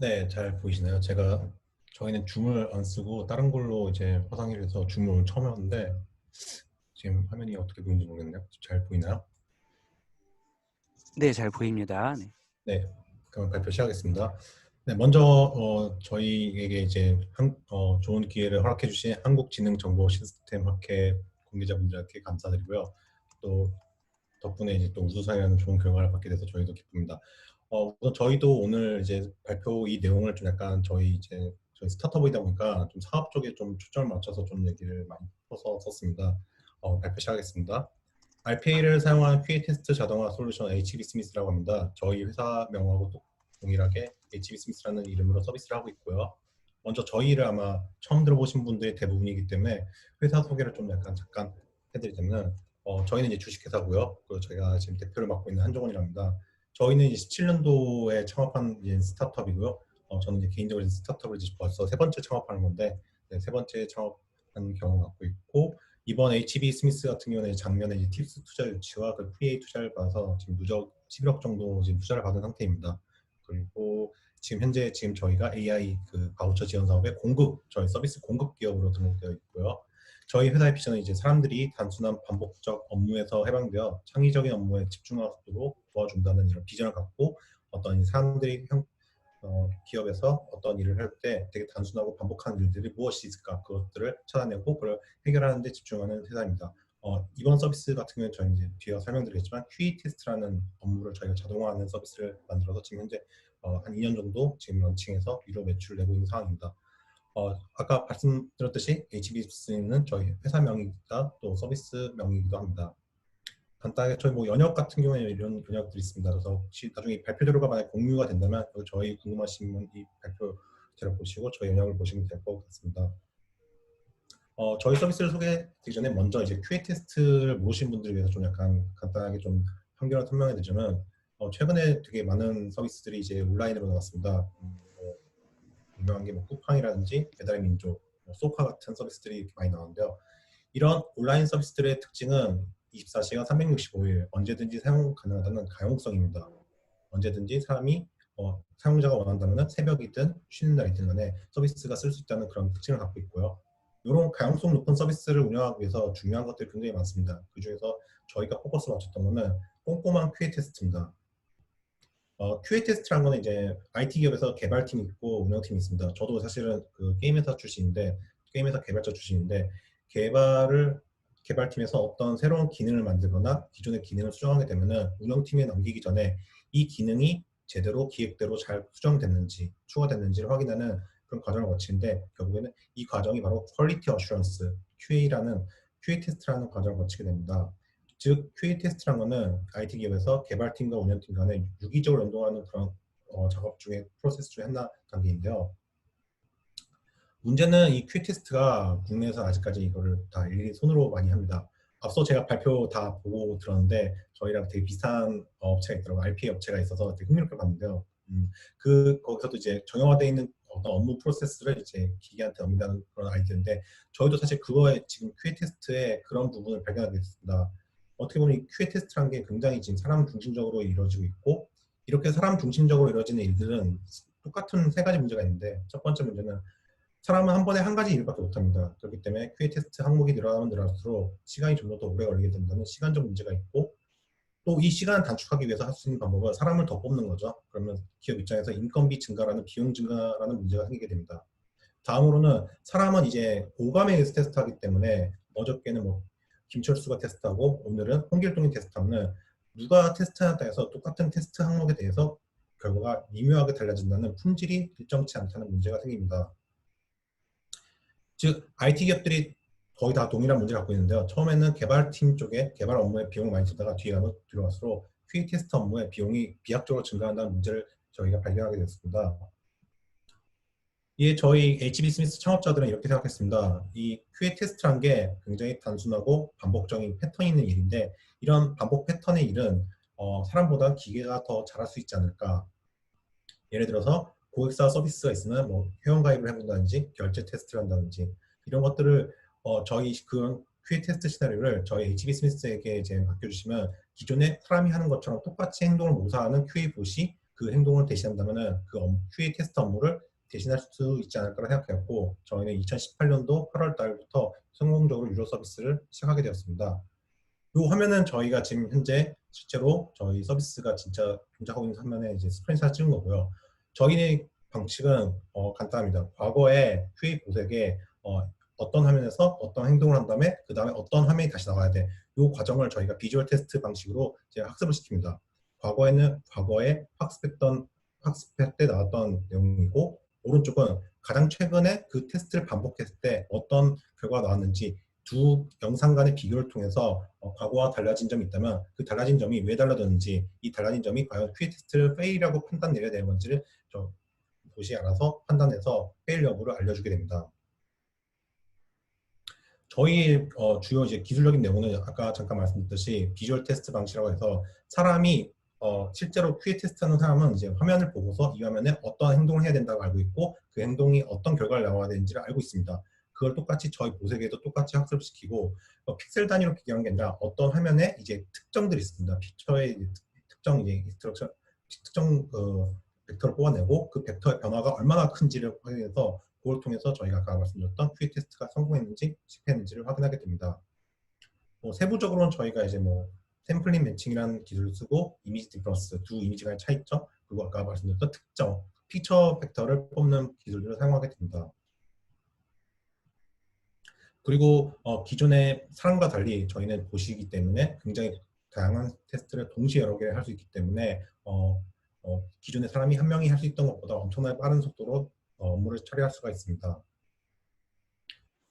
네, 잘 보이시나요? 제가 저희는 줌을 안 쓰고 다른 걸로 이제 화상을 해서 줌을 처음 하는데 지금 화면이 어떻게 보이는지 모르겠네요. 잘 보이나요? 네, 잘 보입니다. 네. 네, 그럼 발표 시작하겠습니다. 네, 먼저 어, 저희에게 이제 한, 어, 좋은 기회를 허락해 주신 한국지능정보시스템 학회 관계자분들께 감사드리고요. 또 덕분에 이제 또 우수상이라는 좋은 결과를 받게 돼서 저희도 기쁩니다. 어, 우선 저희도 오늘 이제 발표 이 내용을 좀 약간 저희 이제 저희 스타트업이다 보니까 좀 사업 쪽에 좀 초점을 맞춰서 좀 얘기를 많이 풀어서 썼습니다. 어, 발표 시작하겠습니다. RPA를 사용한 QA 테스트 자동화 솔루션 HB 스미스라고 합니다. 저희 회사 명하고 동일하게 HB 스미스라는 이름으로 서비스를 하고 있고요. 먼저 저희를 아마 처음 들어보신 분들이 대부분이기 때문에 회사 소개를 좀 약간 잠깐 해드리자면 어, 저희는 이제 주식회사고요. 그리고 저희가 지금 대표를 맡고 있는 한종원이랍니다. 저희는 17년도에 창업한 이제 스타트업이고요. 어, 저는 이제 개인적으로 이제 스타트업을 이제 벌써 세 번째 창업하는 건데 네, 세 번째 창업한 경험 갖고 있고 이번 HB 스미스 같은 경우는 작년에 이제 팁스 투자 유치와 그 PA 투자를 받아서 지금 누적 11억 정도 지금 투자를 받은 상태입니다. 그리고 지금 현재 지금 저희가 AI 그 바우처 지원 사업의 공급 저희 서비스 공급 기업으로 등록되어 있고요. 저희 회사의 비전은 이제 사람들이 단순한 반복적 업무에서 해방되어 창의적인 업무에 집중하도록 도와준다는 이런 비전을 갖고 어떤 사람들이 형, 어, 기업에서 어떤 일을 할 때 되게 단순하고 반복하는 일들이 무엇이 있을까 그것들을 찾아내고 그걸 해결하는 데 집중하는 회사입니다. 어, 이번 서비스 같은 경우는 저희 이제 뒤에 설명드리겠지만 QA 테스트라는 업무를 저희가 자동화하는 서비스를 만들어서 지금 현재 어, 한 2년 정도 지금 런칭해서 유료 매출을 내고 있는 상황입니다. 어, 아까 말씀드렸듯이 HBS는 저희 회사 명이다 또 서비스 명이기도 합니다. 간단하게 저희 뭐 연역 같은 경우에 이런 연역들이 있습니다. 그래서 혹시 나중에 발표 자료가 만약 공유가 된다면 저희 궁금하신 분이 발표 자료 보시고 저희 연역을 보시면 될 것 같습니다. 어, 저희 서비스를 소개드리기 전에 먼저 이제 QA 테스트를 모르신 분들을 위해서 좀 약간 간단하게 좀 한결 설명해 드리자면 어, 최근에 되게 많은 서비스들이 이제 온라인으로 나왔습니다. 음, 뭐, 유명한 게 뭐 쿠팡이라든지 배달의 민족, 뭐 소카 같은 서비스들이 많이 나오는데요. 이런 온라인 서비스들의 특징은 24시간 365일 언제든지 사용 가능하다는 가용성입니다. 언제든지 사람이 어, 사용자가 원한다면 새벽이든 쉬는 날이든 간에 서비스가 쓸 수 있다는 그런 특징을 갖고 있고요. 이런 가용성 높은 서비스를 운영하기 위해서 중요한 것들이 굉장히 많습니다. 그 중에서 저희가 포커스 맞췄던 거는 꼼꼼한 QA 테스트입니다. 어, QA 테스트라는 거는 이제 IT 기업에서 개발팀이 있고 운영팀이 있습니다. 저도 사실은 그 게임 회사 출신인데 게임 회사 개발자 출신인데 개발을 개발팀에서 어떤 새로운 기능을 만들거나 기존의 기능을 수정하게 되면은 운영팀에 넘기기 전에 이 기능이 제대로 기획대로 잘 수정됐는지 추가됐는지를 확인하는 그런 과정을 거치는데 결국에는 이 과정이 바로 퀄리티 어슈런스 QA라는 QA 테스트라는 과정을 거치게 됩니다. 즉 QA 테스트라는 것은 IT 기업에서 개발팀과 운영팀 간에 유기적으로 연동하는 그런 어, 작업 중에 프로세스 중에 하나 단계인데요. 문제는 이 QA 테스트가 국내에서 아직까지 이거를 다 일일이 손으로 많이 합니다. 앞서 제가 발표 다 보고 들었는데 저희랑 되게 비슷한 업체가 있더라고요. RPA 업체가 있어서 되게 흥미롭게 봤는데요. 음, 그 거기서도 이제 정형화되어 있는 어떤 업무 프로세스를 이제 기계한테 넘긴다는 그런 아이디어인데 저희도 사실 그거에 지금 QA 테스트의 그런 부분을 발견하게 됐습니다. 어떻게 보면 이 QA 테스트라는 게 굉장히 지금 사람 중심적으로 이루어지고 있고 이렇게 사람 중심적으로 이루어지는 일들은 똑같은 세 가지 문제가 있는데 첫 번째 문제는 사람은 한 번에 한 가지 일밖에 못합니다. 그렇기 때문에 QA 테스트 항목이 늘어나면 늘어날수록 시간이 좀 더 오래 걸리게 된다는 시간적 문제가 있고 또 이 시간을 단축하기 위해서 할 수 있는 방법은 사람을 더 뽑는 거죠. 그러면 기업 입장에서 인건비 증가라는 비용 증가라는 문제가 생기게 됩니다. 다음으로는 사람은 이제 오감에 의해서 테스트하기 때문에 어저께는 뭐 김철수가 테스트하고 오늘은 홍길동이 테스트하면 누가 테스트하냐에 따라서 똑같은 테스트 항목에 대해서 결과가 미묘하게 달라진다는 품질이 일정치 않다는 문제가 생깁니다. 즉 IT 기업들이 거의 다 동일한 문제를 갖고 있는데요. 처음에는 개발팀 쪽에 개발 업무에 비용을 많이 쓰다가 뒤에 가면 들어갈수록 QA 테스트 업무의 비용이 비약적으로 증가한다는 문제를 저희가 발견하게 됐습니다. 이에 저희 HB 스미스 창업자들은 이렇게 생각했습니다. 이 QA 테스트란 게 굉장히 단순하고 반복적인 패턴이 있는 일인데 이런 반복 패턴의 일은 어, 사람보다 기계가 더 잘할 수 있지 않을까. 예를 들어서 고객사 서비스가 있으면 뭐 회원가입을 해본다든지 결제 테스트를 한다든지 이런 것들을 어, 저희 그런 QA 테스트 시나리오를 저희 HB 스미스에게 이제 맡겨주시면 기존에 사람이 하는 것처럼 똑같이 행동을 모사하는 QA 봇이 그 행동을 대신한다면은 그 업- QA 테스트 업무를 대신할 수 있지 않을까라 생각했고 저희는 2018년도 8월 달부터 성공적으로 유료 서비스를 시작하게 되었습니다. 이 화면은 저희가 지금 현재 실제로 저희 서비스가 진짜 동작하고 있는 화면에 이제 스크린샷 찍은 거고요. 저희의 방식은 어, 간단합니다. 과거에 QA 보색에 어, 어떤 화면에서 어떤 행동을 한 다음에 그 다음에 어떤 화면이 다시 나와야 돼. 이 과정을 저희가 비주얼 테스트 방식으로 이제 학습을 시킵니다. 과거에는 과거에 학습했던 학습할 때 나왔던 내용이고 오른쪽은 가장 최근에 그 테스트를 반복했을 때 어떤 결과가 나왔는지 두 영상 간의 비교를 통해서 어, 과거와 달라진 점이 있다면 그 달라진 점이 왜 달라졌는지 이 달라진 점이 과연 QA 테스트를 페일이라고 판단 내려야 되는 건지를 저 보시 알아서 판단해서 페일 여부를 알려주게 됩니다. 저희 어, 주요 이제 기술적인 내용은 아까 잠깐 말씀드렸듯이 비주얼 테스트 방식이라고 해서 사람이 어, 실제로 QA 테스트하는 사람은 이제 화면을 보고서 이 화면에 어떤 행동을 해야 된다고 알고 있고 그 행동이 어떤 결과를 나와야 되는지를 알고 있습니다. 그걸 똑같이 저희 보색에도 똑같이 학습시키고 어, 픽셀 단위로 비교하는 게 아니라 어떤 화면에 이제 특정들이 있습니다. 피처의 특정 이제 인스트럭션 특정 그 벡터를 뽑아내고 그 벡터의 변화가 얼마나 큰지를 확인해서 그걸 통해서 저희가 아까 말씀드렸던 QA 테스트가 성공했는지 실패했는지를 확인하게 됩니다. 뭐 세부적으로는 저희가 이제 뭐 템플릿 매칭이라는 기술을 쓰고 이미지 디퍼런스 두 이미지 간의 차이점 그리고 아까 말씀드렸던 특정 피처 벡터를 뽑는 기술들을 사용하게 됩니다. 그리고 어, 기존의 사람과 달리 저희는 보시기 때문에 굉장히 다양한 테스트를 동시에 여러 개를 할수 있기 때문에 어, 어, 기존의 사람이 한 명이 할 수 있던 것보다 엄청나게 빠른 속도로 어, 업무를 처리할 수가 있습니다.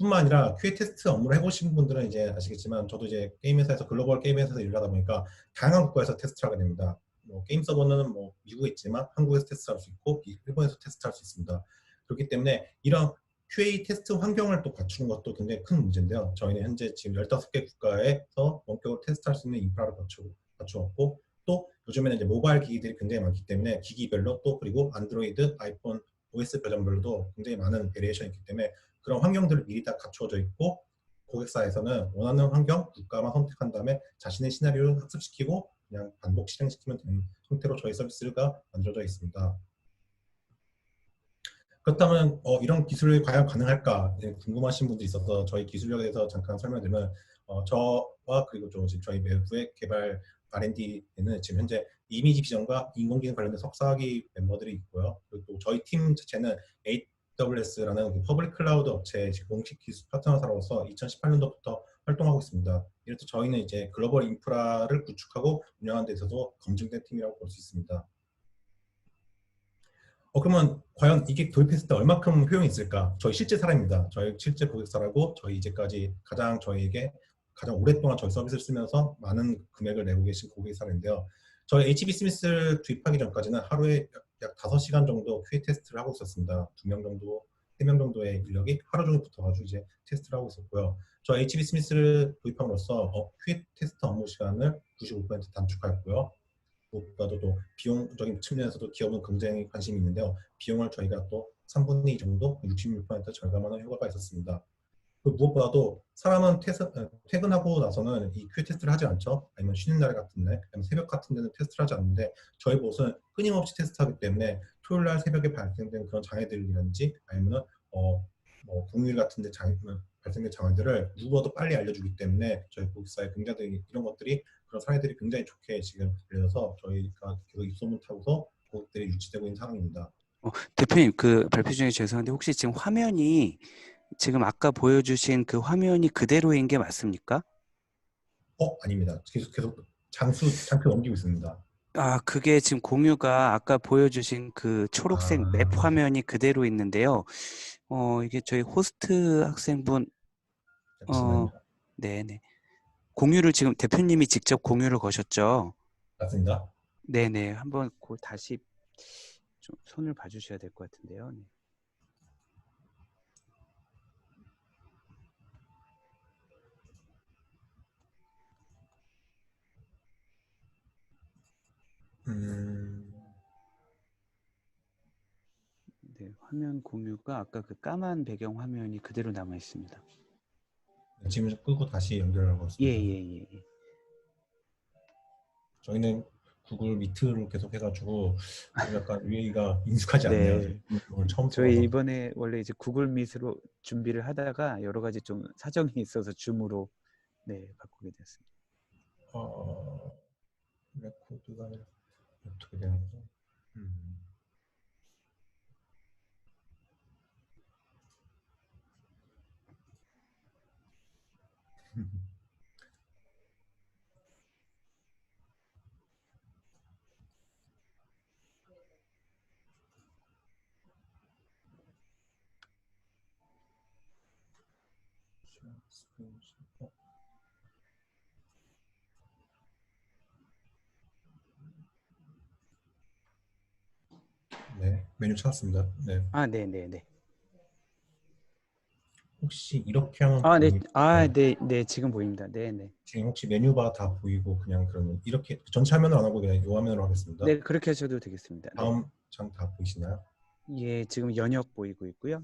뿐만 아니라 QA 테스트 업무를 해보신 분들은 이제 아시겠지만 저도 이제 게임 회사에서 글로벌 게임 회사에서 일을 하다 보니까 다양한 국가에서 테스트를 하게 됩니다. 뭐 게임 서버는 뭐 미국에 있지만 한국에서 테스트할 수 있고 일본에서 테스트할 수 있습니다. 그렇기 때문에 이런 QA 테스트 환경을 또 갖추는 것도 굉장히 큰 문제인데요. 저희는 현재 지금 15개 국가에서 원격으로 테스트할 수 있는 인프라를 갖추고, 갖추었고 또 요즘에는 이제 모바일 기기들이 굉장히 많기 때문에 기기별로 또 그리고 안드로이드, 아이폰, OS 버전별로도 굉장히 많은 베리에이션이 있기 때문에 그런 환경들을 미리 다 갖추어져 있고 고객사에서는 원하는 환경, 국가만 선택한 다음에 자신의 시나리오를 학습시키고 그냥 반복 실행시키면 되는 형태로 저희 서비스가 만들어져 있습니다. 그렇다면 어, 이런 기술이 과연 가능할까 네, 궁금하신 분들이 있어서 저희 기술력에 대해서 잠깐 설명드리면 어, 저와 그리고 좀 지금 저희 외부의 개발 R&D에는 지금 현재 이미지 비전과 인공지능 관련된 석사학위 멤버들이 있고요. 그리고 또 저희 팀 자체는 AWS라는 퍼블릭 클라우드 업체의 공식 기술 파트너사로서 2018년도부터 활동하고 있습니다. 이렇듯 저희는 이제 글로벌 인프라를 구축하고 운영하는 데 있어서 검증된 팀이라고 볼 수 있습니다. 어, 그러면 과연 이게 도입했을 때 얼마큼 효용이 있을까? 저희 실제 사례입니다. 저희 실제 고객사라고 저희 이제까지 가장 저희에게 가장 오랫동안 저희 서비스를 쓰면서 많은 금액을 내고 계신 고객사인데요. 저희 HB 스미스를 도입하기 전까지는 하루에 약 5시간 정도 QA 테스트를 하고 있었습니다. 두 명 정도, 세 명 정도의 인력이 하루 종일 붙어가지고 이제 테스트를 하고 있었고요. 저 HB 스미스를 도입함으로써 어, QA 테스트 업무 시간을 95% 단축하였고요. 무엇보다도 또 비용적인 측면에서도 기업은 굉장히 관심이 있는데요. 비용을 저희가 또 3분의 2 정도, 66% 절감하는 효과가 있었습니다. 그 무엇보다도 사람은 퇴사, 퇴근하고 나서는 이 QA 테스트를 하지 않죠. 아니면 쉬는 날 같은 날, 아니면 새벽 같은 데는 테스트를 하지 않는데 저희 보스는 끊임없이 테스트하기 때문에 토요일 날 새벽에 발생된 그런 장애들이라든지 아니면 어, 뭐 공휴일 같은 데 장, 발생된 장애들을 누구보다도 빨리 알려주기 때문에 저희 고객사의 굉장히 이런 것들이 그런 사례들이 굉장히 좋게 지금 알려져서 저희가 계속 입소문 타고서 고객들이 유치되고 있는 상황입니다. 어, 대표님 그 발표 중에 죄송한데 혹시 지금 화면이 지금 아까 보여주신 그 화면이 그대로인 게 맞습니까? 어 아닙니다. 계속 계속 장수 장표 넘기고 있습니다. 아 그게 지금 공유가 아까 보여주신 그 초록색 아. 맵 화면이 그대로 있는데요. 어 이게 저희 호스트 학생분 잠시만요. 네네 공유를 지금 대표님이 직접 공유를 거셨죠? 맞습니다. 네네 한번 그 다시 좀 손을 봐주셔야 될 것 같은데요. 네. 음, 네, 화면 공유가 아까 그 까만 배경 화면이 그대로 남아 있습니다. 지금 끄고 다시 연결하고 있습니다. 예예예. 예, 예. 저희는 구글 미트를 계속 해가지고 좀 약간 UA가 익숙하지 않네요. 네. 오늘 처음 저희 들어서. 이번에 원래 이제 구글 미트로 준비를 하다가 여러 가지 좀 사정이 있어서 줌으로 네 바꾸게 됐습니다. 어, 레코드가 어떻게 되는 거죠? 음. 네, 메뉴 찾았습니다. 네, 아, 네, 네, 네. 혹시 이렇게 하면 아, 네, 아, 네. 네, 네, 지금 보입니다. 네, 네. 지금 혹시 메뉴바 다 보이고 그냥 그러면 이렇게 전체 화면으로 안 하고 그냥 이 화면으로 하겠습니다. 네, 그렇게 하셔도 되겠습니다. 네. 다음 장 다 보이시나요? 예, 지금 연역 보이고 있고요.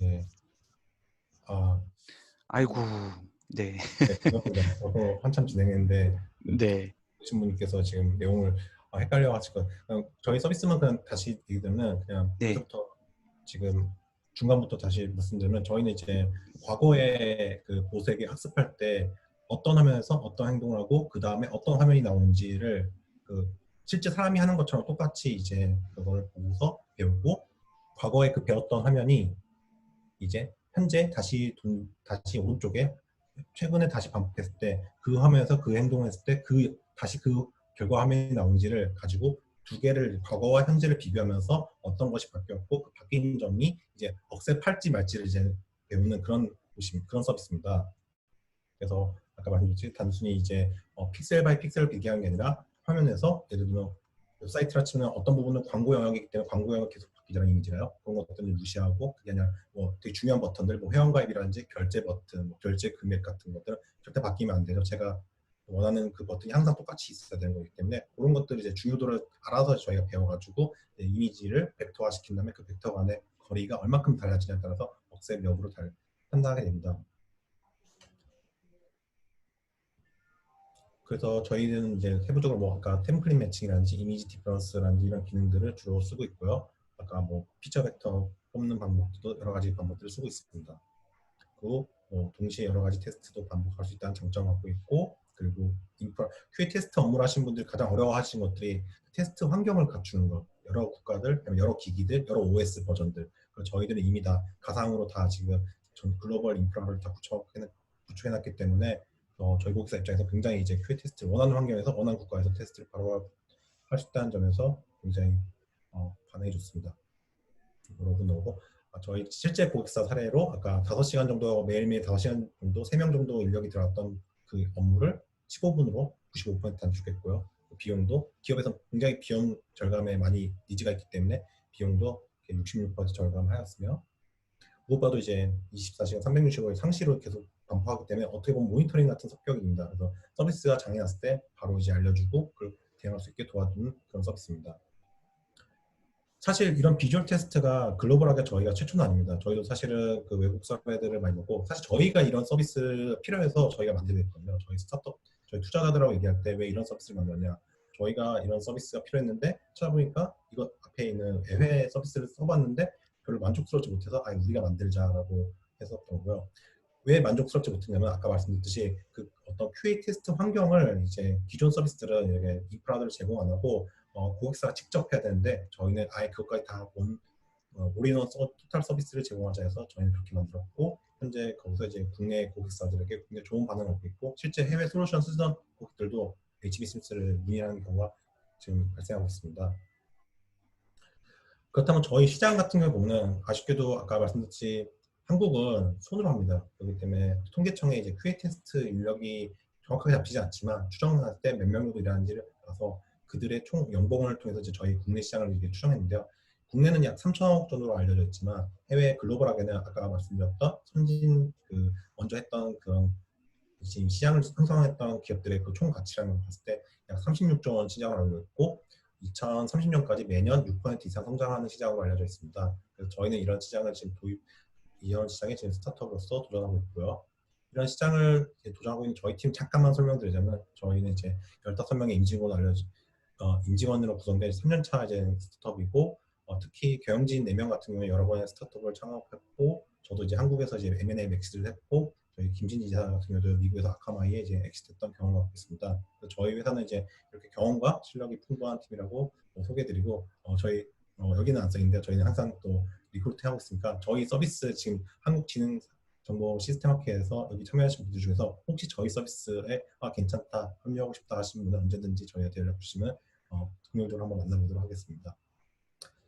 네. 아, 아이고, 네, 네, 그렇군요. 저도 한참 진행했는데 네, 보신 분께서 지금 내용을 아, 헷갈려가지고 그냥 저희 서비스만 그냥 다시 얘기 들면 그냥 네. 부터 지금 중간부터 다시 말씀드리면 저희는 이제 과거에 그 보색에 학습할 때 어떤 화면에서 어떤 행동을 하고 그 다음에 어떤 화면이 나오는지를 그 실제 사람이 하는 것처럼 똑같이 이제 그걸 보고서 배우고 과거에 그 배웠던 화면이 이제 현재 다시 동- 다시 오른쪽에 최근에 다시 반복했을 때 그 화면에서 그 행동을 했을 때 그 다시 그 결과 화면이 나오는지를 가지고 두 개를 과거와 현재를 비교하면서 어떤 것이 바뀌었고 그 바뀐 점이 이제 억셉할지 말지를 이제 배우는 그런 그런 서비스입니다. 그래서 아까 말씀드렸듯이 단순히 이제 어, 픽셀 바이 픽셀을 비교하는 게 아니라 화면에서 예를 들면 사이트라 치면 어떤 부분은 광고 영역이기 때문에 광고 영역 계속 바뀌잖아요 이미지가요. 그런 것들을 무시하고 그게 아니라 뭐 되게 중요한 버튼들 뭐 회원가입이라든지 결제 버튼, 뭐 결제 금액 같은 것들은 절대 바뀌면 안 되죠. 제가 원하는 그 버튼이 항상 똑같이 있어야 되는 거기 때문에 그런 것들 이제 중요도를 알아서 저희가 배워가지고 이미지를 벡터화 시킨 다음에 그 벡터 간의 거리가 얼마큼 달라지냐에 따라서 억셉 여부를 잘 판단하게 됩니다. 그래서 저희는 이제 세부적으로 뭐 아까 템플릿 매칭이라든지 이미지 디퍼런스라든지 이런 기능들을 주로 쓰고 있고요. 아까 뭐 피처 벡터 뽑는 방법도 여러 가지 방법들을 쓰고 있습니다. 그리고 뭐 동시에 여러 가지 테스트도 반복할 수 있다는 장점을 갖고 있고 그리고 인프라 QA 테스트 업무를 하신 분들이 가장 어려워하시는 것들이 테스트 환경을 갖추는 것 여러 국가들 여러 기기들 여러 OS 버전들 저희들은 이미 다 가상으로 다 지금 전 글로벌 인프라를 다 구축해 구축해 놨기 때문에 어, 저희 고객사 입장에서 굉장히 이제 QA 테스트를 원하는 환경에서 원하는 국가에서 테스트를 바로 할 수 있다는 점에서 굉장히 어, 반응이 좋습니다. 여러분 나오고 아, 저희 실제 고객사 사례로 아까 5시간 정도 매일매일 5시간 정도 3명 정도 인력이 들어갔던 그 업무를 15분으로 95% 단축했고요. 그 비용도 기업에서 굉장히 비용 절감에 많이 니즈가 있기 때문에 비용도 66% 절감하였으며 무엇보다도 이제 24시간 365일 상시로 계속 반복하기 때문에 어떻게 보면 모니터링 같은 성격입니다. 그래서 서비스가 장애 났을 때 바로 이제 알려주고 그걸 대응할 수 있게 도와주는 그런 서비스입니다. 사실 이런 비주얼 테스트가 글로벌하게 저희가 최초는 아닙니다. 저희도 사실은 그 외국 사회들을 많이 보고 사실 저희가 이런 서비스 필요해서 저희가 만들게 됐거든요. 저희 스타트업, 저희 투자자들하고 얘기할 때 왜 이런 서비스를 만들었냐. 저희가 이런 서비스가 필요했는데 찾아보니까 이거 앞에 있는 해외 서비스를 써봤는데 별로 만족스럽지 못해서 아 우리가 만들자라고 했었더라고요. 왜 만족스럽지 못했냐면 아까 말씀드렸듯이 그 어떤 QA 테스트 환경을 이제 기존 서비스들은 이렇게 인프라들을 제공 안 하고 어, 고객사가 직접 해야 되는데 저희는 아예 그것까지 다 온, 어, 올인원 서, 토탈 서비스를 제공하자 해서 저희는 그렇게 만들었고 현재 거기서 이제 국내 고객사들에게 굉장히 좋은 반응을 얻고 있고 실제 해외 솔루션 쓰던 고객들도 HB 스미스를 문의하는 경우가 지금 발생하고 있습니다. 그렇다면 저희 시장 같은 경우 보면 아쉽게도 아까 말씀드렸듯이 한국은 손으로 합니다. 그렇기 때문에 통계청에 이제 QA 테스트 인력이 정확하게 잡히지 않지만 추정할 때 몇 명 정도 일하는지를 봐서 그들의 총 연봉을 통해서 이제 저희 국내 시장을 이렇게 추정했는데요. 국내는 약 3천억 정도로 알려져 있지만 해외 글로벌하게는 아까 말씀드렸던 선진 그 먼저 했던 그런 지금 시장을 형성했던 기업들의 그 총 가치라는 봤을 때 약 36조 원 시장을 알고 있고 2030년까지 매년 6% 이상 성장하는 시장으로 알려져 있습니다. 그래서 저희는 이런 시장을 지금 도입 이런 시장에 지금 스타트업으로서 도전하고 있고요. 이런 시장을 도전하고 있는 저희 팀 잠깐만 설명드리자면 저희는 이제 15명의 인지고를 알려주 어, 임직원으로 구성된 3년차 이제 스타트업이고 어, 특히 경영진 4명 같은 경우에 여러 번의 스타트업을 창업했고 저도 이제 한국에서 이제 M&A 엑시트를 했고 저희 김진지 지사 같은 경우도 미국에서 아카마이에 이제 엑시트했던 경험을 갖고 있습니다. 저희 회사는 이제 이렇게 경험과 실력이 풍부한 팀이라고 어, 소개드리고 어, 저희 어, 여기는 안 써있는데 저희는 항상 또 리크루트 하고 있으니까 저희 서비스 지금 한국지능 정보 시스템 학회에서 여기 참여하신 분들 중에서 혹시 저희 서비스에 아 괜찮다 합류하고 싶다 하시는 분은 언제든지 저희한테 연락 주시면 어, 긍정적으로 한번 만나보도록 하겠습니다.